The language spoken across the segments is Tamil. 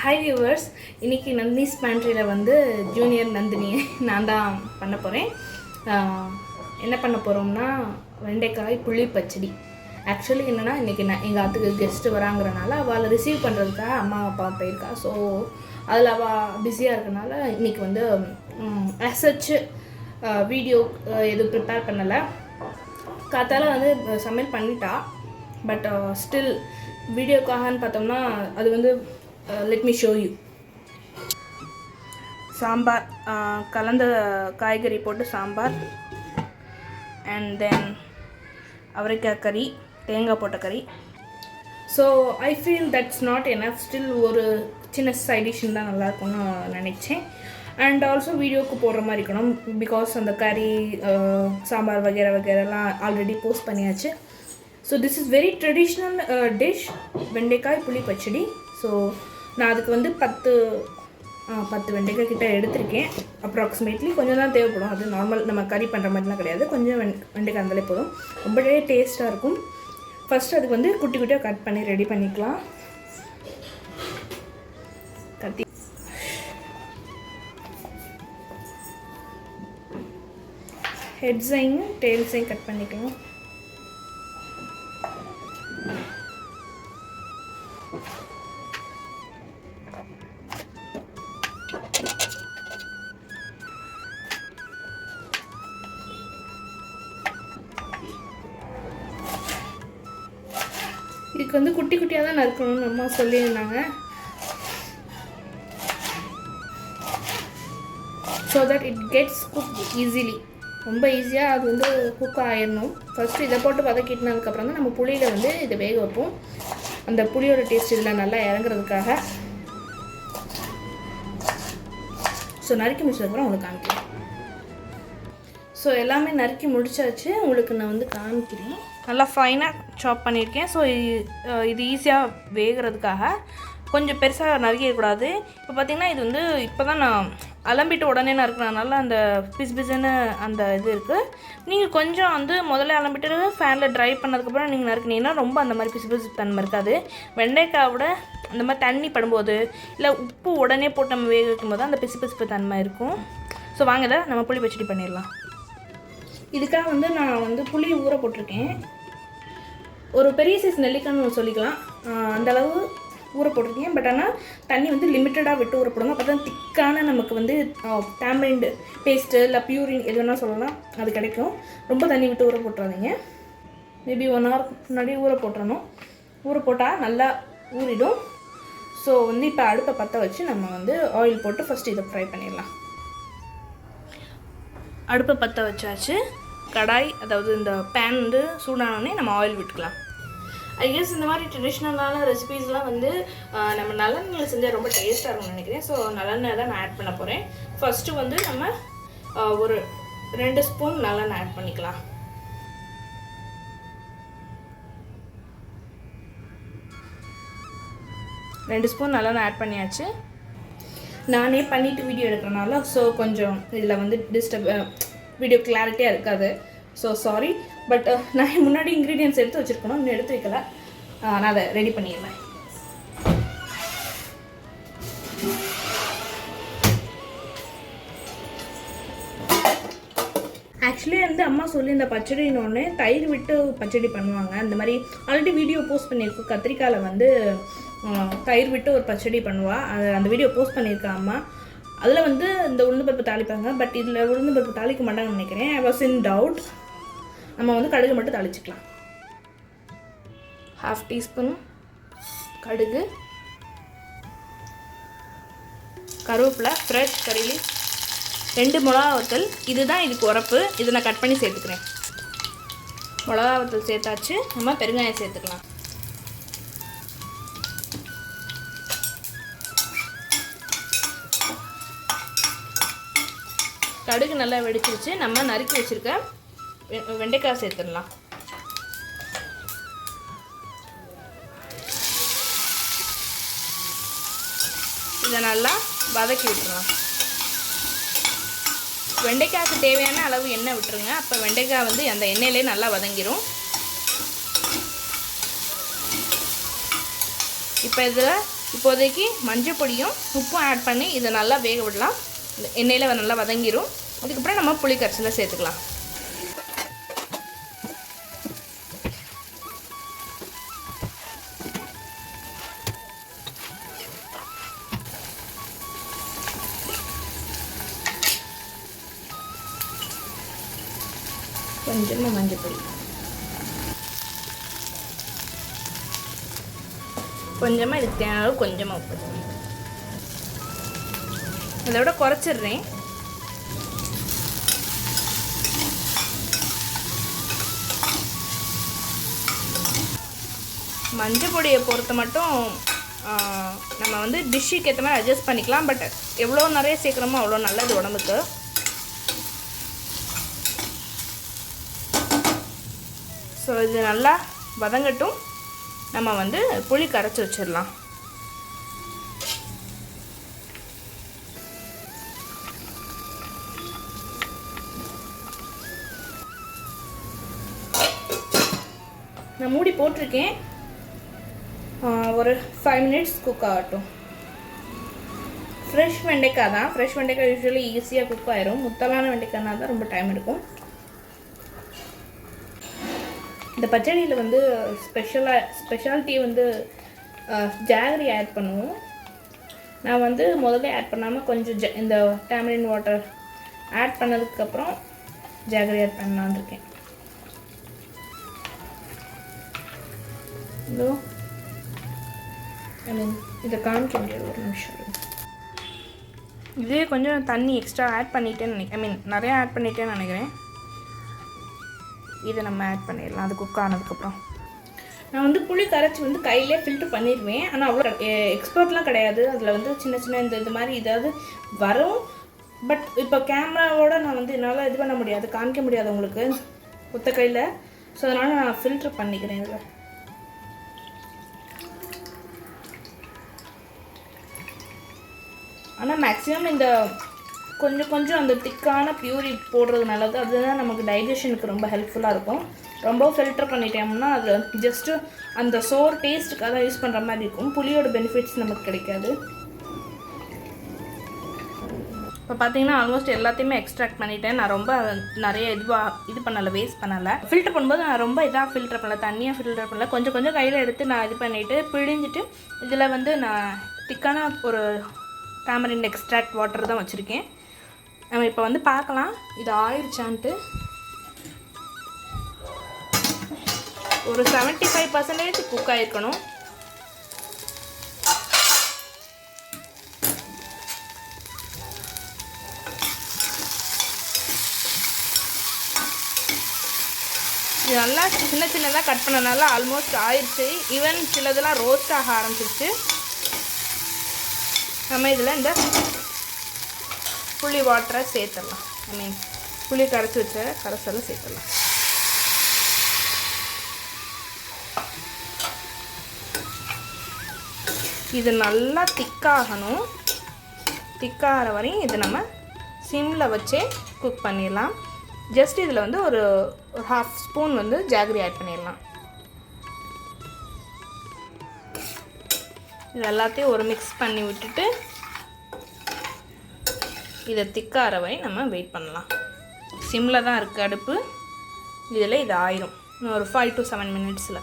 ஹாய் வியூவர்ஸ் இன்றைக்கி நந்தினிஸ் பேண்ட்ரியில் வந்து ஜூனியர் நந்தினியை நான் தான் பண்ண போகிறேன் என்ன பண்ண போகிறோம்னா வெண்டைக்காய் புளி பச்சடி. ஆக்சுவலி என்னென்னா இன்றைக்கி நான் எங்கள் ஆத்துக்கு கெஸ்ட்டு வராங்கிறனால அவளை ரிசீவ் பண்ணுறதுக்காக அம்மா அப்பா போயிருக்கா. ஸோ அதில் அவள் பிஸியாக இருக்கனால இன்றைக்கி வந்து அசச்சு வீடியோ எதுவும் ப்ரிப்பேர் பண்ணலை. காத்தால வந்து சமையல் பண்ணிட்டா. பட் ஸ்டில் வீடியோக்காகன்னு பார்த்தோம்னா அது வந்து let me show you sambar uh, கலந்த காய்கறி போட்டு சாம்பார். அண்ட் தென் அவரைக்காய் கறி தேங்காய் போட்ட கறி. So I feel that's not enough still ஒரு சின்ன சைட் டிஷ் தான் நல்லாயிருக்கும்னு நினச்சேன். அண்ட் ஆல்சோ வீடியோவுக்கு போடுற மாதிரி இருக்கணும். பிகாஸ் அந்த கறி uh, சாம்பார் வகைரா வகைரெல்லாம் ஆல்ரெடி போஸ்ட் பண்ணியாச்சு. So this is very traditional dish வெண்டைக்காய் புளி பச்சடி ஸோ நான் அதுக்கு வந்து பத்து பத்து வெண்டைக்காய் கிட்ட எடுத்திருக்கேன். அப்ராக்சிமேட்லி கொஞ்சம் தான் தேவைப்படும். அது நார்மல் நம்ம கறி பண்ணுற மாதிரிலாம் கிடையாது. கொஞ்சம் வெண் வெண்டைக்காய் இருந்தாலே போதும். ரொம்பவே டேஸ்ட்டாக இருக்கும். ஃபஸ்ட்டு அதுக்கு வந்து குட்டி குட்டியாக கட் பண்ணி ரெடி பண்ணிக்கலாம். கத்தி. ஹெட்ஸையும் டெயில்ஸையும் கட் பண்ணிக்கலாம். இதுக்கு வந்து குட்டி குட்டியாக தான் நறுக்கணும்னு அம்மா சொல்லியிருந்தாங்க. So that it gets cook easily ரொம்ப ஈஸியாக அது வந்து குக் ஆயிடணும் ஃபஸ்ட்டு இதை போட்டு வதக்கிட்டினதுக்கப்புறம் தான் நம்ம புளியில் வந்து இதை வேக வைப்போம். அந்த புளியோட டேஸ்ட் இதில் நல்லா இறங்குறதுக்காக. ஸோ நறுக்கி முடிச்சதுக்கப்புறம் உங்களுக்கு காமிக்கிறேன். ஸோ எல்லாமே நறுக்கி முடிச்சாச்சு. உங்களுக்கு நான் வந்து காமிக்கிறேன். நல்லா ஃபைனாக சாப் பண்ணியிருக்கேன். ஸோ இது ஈஸியாக வேகிறதுக்காக கொஞ்சம் பெருசாக நறுக்கிடக்கூடாது. இப்போ பார்த்தீங்கன்னா இது வந்து இப்போ தான் நான் அலம்பிட்டு உடனே நறுக்கிறதுனால அந்த பிஸ் பிஸ்ன்னு அந்த இது இருக்குது நீங்கள் கொஞ்சம் வந்து முதல்ல அலம்பிட்டு ஃபேனில் ட்ரை பண்ணதுக்கப்புறம் நீங்கள் நறுக்குனீங்கன்னா ரொம்ப அந்த மாதிரி பிசு பிசு தன்மை இருக்காது. வெண்டைக்காவோட அந்த மாதிரி தண்ணி படும்போது இல்லை உப்பு உடனே போட்டு நம்ம வேக வைக்கும் போது அந்த பிசு பிசுப்பு தன்மை இருக்கும். ஸோ வாங்க நம்ம புளி பச்சடி பண்ணிடலாம். இதுக்காக வந்து நான் வந்து புளி ஊற போட்டிருக்கேன். ஒரு பெரிய சைஸ் நெல்லிக்காய்னு சொல்லிக்கலாம். அந்தளவு அந்த அளவு ஊற போட்டிருக்கேன் பட் ஆனால் தண்ணி வந்து லிமிட்டடாக விட்டு ஊற போடுங்க. அப்போ தான் திக்கான நமக்கு வந்து டேமரிண்ட் பேஸ்ட்டு இல்லை பியூரின் எது வேணால் சொல்லலாம். அது கிடைக்கும். ரொம்ப தண்ணி விட்டு ஊற போட்டுறாதீங்க. மேபி ஒன் ஹவர் முன்னாடி ஊற போட்டுறணும். ஊற போட்டால் நல்லா ஊறிடும். ஸோ வந்து இப்போ அடுப்பை பற்ற வச்சு நம்ம வந்து ஆயில் போட்டு ஃபஸ்ட்டு இதை ஃப்ரை பண்ணிடலாம். அடுப்பை பற்ற வச்சாச்சு. கடாய் அதாவது இந்த பேன் வந்து சூடானோடனே நம்ம ஆயில் விட்டுக்கலாம். ஐ கெஸ் இந்த மாதிரி ட்ரெடிஷ்னலான ரெசிபீஸ்லாம் வந்து நம்ம நல்லெண்ணெயில் செஞ்சால் ரொம்ப டேஸ்ட்டாக இருக்கும்னு நினைக்கிறேன். ஸோ நல்லெண்ணெய் தான் நான் ஆட் பண்ண போகிறேன் ஃபஸ்ட்டு வந்து நம்ம ஒரு ரெண்டு ஸ்பூன் நல்லெண்ணெய் ஆட் பண்ணிக்கலாம். ரெண்டு ஸ்பூன் நல்லெண்ணெய் ஆட் பண்ணியாச்சு. நானே பண்ணிவிட்டு வீடியோ எடுக்கிறனால ஸோ கொஞ்சம் இதில் வந்து டிஸ்டர்ப் வீடியோ கிளாரிட்டியாக இருக்காது. ஸோ சாரி பட் uh, நான் முன்னாடி இன்க்ரீடியன்ஸ் எடுத்து வச்சுருக்கணும். இன்னும் எடுத்து வைக்கல. நான் அதை ரெடி பண்ணிடுறேன். ஆக்சுவலி வந்து அம்மா சொல்லி இந்த பச்சடினோடனே தயிர் விட்டு பச்சடி பண்ணுவாங்க. அந்த மாதிரி ஆல்ரெடி வீடியோ போஸ்ட் பண்ணியிருக்கோம் கத்திரிக்காயில் வந்து தயிர் விட்டு ஒரு பச்சடி பண்ணுவாள் அது அந்த வீடியோ போஸ்ட் பண்ணியிருக்கா அம்மா. அதில் வந்து இந்த உளுந்து பருப்பு தாளிப்பாங்க. பட் இதில் உளுந்து பருப்பு தாளிக்க மாட்டாங்கன்னு நினைக்கிறேன். ஐ வாஸ் இன் டவுட் நம்ம வந்து கடுகு மட்டும் தாளிச்சுக்கலாம். ஹாஃப் டீஸ்பூன் கடுகு. கருவேப்பிலை ஃப்ரெஷ் கறி ரெண்டு மிளகா வத்தல் இதுதான் இதுக்கு உரப்பு. இதை நான் கட் பண்ணி சேர்த்துக்கிறேன். மிளகா வத்தல் சேர்த்தாச்சு. நம்ம பெருங்காயம் சேர்த்துக்கலாம். கடுகு நல்லா வெடிச்சிருச்சு. நம்ம நறுக்கி வச்சுருக்க வெண்டைக்காய் சேர்த்துடலாம். இதை நல்லா வதக்கி விட்டுருலாம் வெண்டைக்காய்க்கு தேவையான அளவு எண்ணெய் விட்டுருங்க. அப்போ வெண்டைக்காய் வந்து அந்த எண்ணெயிலே நல்லா வதங்கிடும் இப்போ இதில் இப்போதைக்கு மஞ்சள் பொடியும் உப்பும் ஆட் பண்ணி இதை நல்லா வேக விடலாம். இந்த எண்ணெயில் நல்லா வதங்கிரும். அதுக்கப்புறம் நம்ம புளி கரைசலை சேர்த்துக்கலாம். கொஞ்சமாக மஞ்சப்பொடி கொஞ்சமாக இதுக்கு தேவை கொஞ்சமாக உப்பு. இதை விட குறைச்சிடுறேன். மஞ்சள் பொடியை பொறுத்த மட்டும் நம்ம வந்து டிஷ்ஷுக்கு ஏற்ற மாதிரி அட்ஜஸ்ட் பண்ணிக்கலாம் பட் எவ்வளோ நிறைய சேர்க்குறோமோ அவ்வளோ நல்லது உடம்புக்கு. ஸோ இது நல்லா வதங்கட்டும். நம்ம வந்து புளி கரைச்சி வச்சிடலாம். நான் மூடி போட்டிருக்கேன். ஒரு ஃபைவ் மினிட்ஸ் குக் ஆகட்டும். ஃப்ரெஷ் வெண்டைக்காய் தான். ஃப்ரெஷ் வெண்டைக்காய் யூஸ்வலி ஈஸியாக குக் ஆயிரும். முத்தலான வெண்டைக்காய்னா தான் ரொம்ப டைம் எடுக்கும். இந்த பச்சடியில் வந்து ஸ்பெஷலாக ஸ்பெஷாலிட்டி வந்து ஜாகரி ஆட் பண்ணுவோம். நான் வந்து முதல்ல ஆட் பண்ணாமல் கொஞ்சம் ஜ இந்த டேமரின் வாட்டர் ஆட் பண்ணதுக்கப்புறம் ஜாகரி ஆட் பண்ணலான்னு இருக்கேன். இதோ. இதை காமிக்க முடியாது ஒரு நிமிஷம் இதே கொஞ்சம் தண்ணி எக்ஸ்ட்ரா ஆட் பண்ணிட்டேன்னு நினைக்கிறேன் ஐ மீன் நிறையா ஆட் பண்ணிட்டேன்னு நினைக்கிறேன். இதை நம்ம ஆட் பண்ணிடலாம். அது குக் ஆனதுக்கப்புறம். நான் வந்து புளி கரைச்சி வந்து கையிலே ஃபில்ட்ரு பண்ணிடுவேன். ஆனால் அவ்வளோ எக்ஸ்பர்ட்லாம் கிடையாது. அதில் வந்து சின்ன சின்ன இந்த இது மாதிரி ஏதாவது வரும். பட் இப்போ கேமராவோட நான் வந்து என்னால் இது பண்ண முடியாது. காமிக்க முடியாது உங்களுக்கு. ஒத்த கையில். ஸோ அதனால் நான் ஃபில்ட்ரு பண்ணிக்கிறேன் இதில். ஆனால் மேக்ஸிமம் இந்த கொஞ்சம் கொஞ்சம் அந்த திக்கான பியூரி போடுறதுனால தான் அதுதான் நமக்கு டைஜஷனுக்கு ரொம்ப ஹெல்ப்ஃபுல்லாக இருக்கும். ரொம்ப ஃபில்டர் பண்ணிட்டோம்னா அது ஜஸ்ட்டு அந்த சோர் டேஸ்ட்டுக்காக தான் யூஸ் பண்ணுற மாதிரி இருக்கும். புளியோட பெனிஃபிட்ஸ் நமக்கு கிடைக்காது. இப்போ பார்த்தீங்கன்னா ஆல்மோஸ்ட் எல்லாத்தையுமே எக்ஸ்ட்ராக்ட் பண்ணிட்டேன். நான் ரொம்ப நிறைய இதுவாக இது பண்ணலை வேஸ்ட் பண்ணலை. ஃபில்டர் பண்ணும்போது நான் ரொம்ப இதாக ஃபில்டர் பண்ணல தண்ணியாக ஃபில்டர் பண்ணல. கொஞ்சம் கொஞ்சம் கையில் எடுத்து நான் இது பண்ணிவிட்டு பிழிஞ்சிட்டு இதில் வந்து நான் திக்கான ஒரு டேமரின் எக்ஸ்ட்ராக்ட் வாட்டர் தான் வச்சுருக்கேன். நம்ம இப்போ வந்து பார்க்கலாம். இது ஆயிடுச்சான்ட்டு ஒரு செவன்ட்டி ஃபைவ் பர்சன்டேஜ் குக் ஆகிருக்கணும் இது நல்லா சின்ன சின்னதாக கட் பண்ணனால ஆல்மோஸ்ட் ஆயிடுச்சு ஈவன் சிலதெல்லாம் ரோஸ்ட் ஆக ஆரம்பிச்சிருச்சு. நம்ம இதில் இந்த புளி வாட்டரை சேர்த்துடலாம். ஐ மீன் புளி கரைச்சி வச்ச கரைசலை சேர்த்துடலாம். இது நல்லா திக்காகணும். திக்காகிற வரையும் இது நம்ம சிம்மில் வச்சே குக் பண்ணிடலாம். ஜஸ்ட் இதில் வந்து ஒரு ஒரு ஹாஃப் ஸ்பூன் வந்து ஜாகரி ஆட் பண்ணிடலாம். இது எல்லாத்தையும் ஒரு மிக்ஸ் பண்ணி விட்டுட்டு இதை திக்கார வரை நம்ம வெயிட் பண்ணலாம். சிம்மில் தான் இருக்குது அடுப்பு. இதில் இது ஆயிரும். இன்னும் ஒரு ஃபைவ் டு செவன் மினிட்ஸில்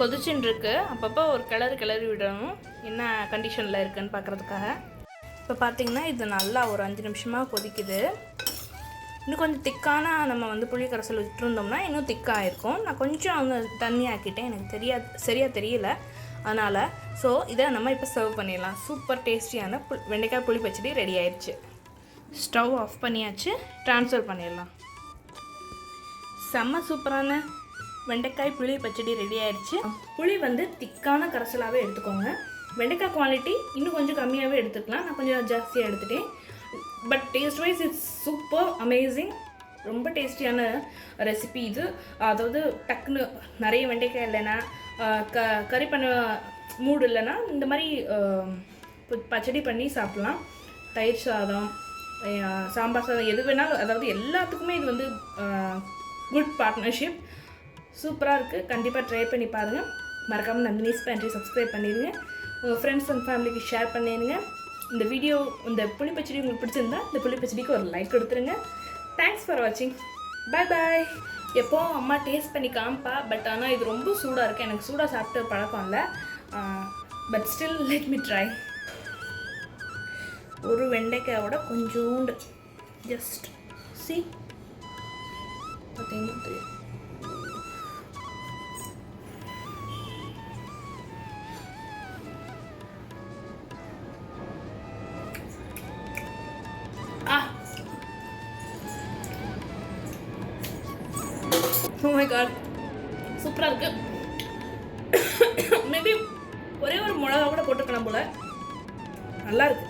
கொதிச்சுன்னு இருக்கு அப்பப்போ ஒரு கிளறு கிளறி விடணும். என்ன கண்டிஷனில் இருக்குன்னு பார்க்குறதுக்காக. இப்போ பார்த்தீங்கன்னா இது நல்லா ஒரு அஞ்சு நிமிஷமாக கொதிக்குது. இன்னும் கொஞ்சம் திக்கான நம்ம வந்து புளிக்கரைசல் விட்டுருந்தோம்னா இன்னும் திக்காக இருக்கும் நான் கொஞ்சம் அவங்க தண்ணி ஆக்கிட்டேன். எனக்கு தெரியா சரியாக தெரியல. அதனால் ஸோ இதை நம்ம இப்போ சர்வ் பண்ணிடலாம். சூப்பர் டேஸ்டியான புல் வெண்டைக்காய் புளி பச்சடி ரெடி ஆயிடுச்சு ஸ்டவ் ஆஃப் பண்ணியாச்சு. ட்ரான்ஸ்ஃபர் பண்ணிடலாம். செம்ம சூப்பரான வெண்டைக்காய் புளி பச்சடி ரெடி ஆயிடுச்சு. புளி வந்து திக்கான கரைசலாகவே எடுத்துக்கோங்க. வெண்டைக்காய் குவாலிட்டி இன்னும் கொஞ்சம் கம்மியாகவே எடுத்துக்கலாம். நான் கொஞ்சம் ஜாஸ்தியாக எடுத்துட்டேன். But taste wise it's super amazing ரொம்ப டேஸ்டியான ரெசிபி இது. அதாவது டக்குன்னு நிறைய வெண்டைக்காய் இல்லைன்னா க கறி பண்ண மூடு இல்லைன்னா இந்த மாதிரி பச்சடி பண்ணி சாப்பிட்லாம். தயிர் சாதம் சாம்பார் சாதம் எது வேணாலும் அதாவது எல்லாத்துக்குமே இது வந்து குட் பார்ட்னர்ஷிப் சூப்பராக இருக்குது கண்டிப்பாக ட்ரை பண்ணி பாருங்கள் மறக்காமல் நந்தினிஸ் பேண்ட்ரி சப்ஸ்கிரைப் பண்ணிடுங்க. உங்கள் ஃப்ரெண்ட்ஸ் அண்ட் ஃபேமிலிக்கு ஷேர் பண்ணிடுங்க. இந்த வீடியோ இந்த புளிப்பச்சடி உங்களுக்கு பிடிச்சிருந்தா இந்த புளிப்பச்சடிக்கு ஒரு லைக் கொடுத்துருங்க. தேங்க்ஸ் ஃபார் வாட்சிங் பை பாய் எப்போ அம்மா டேஸ்ட் பண்ணி காமிப்பா பட் ஆனால் இது ரொம்ப சூடாக இருக்குது எனக்கு சூடாக சாப்பிட்டு பழக்கம் இல்லை. But still let me try ஒரு வெண்டைக்காயோட கொஞ்சோண்டு. ஜஸ்ட் சி பார்த்தீங்கன்னா தெரியும். ஓ மை காட் சூப்பராக இருக்கு. மேபி ஒரே ஒரு மிளகா கூட போட்டுக்கலாம் போல. நல்லா இருக்கு.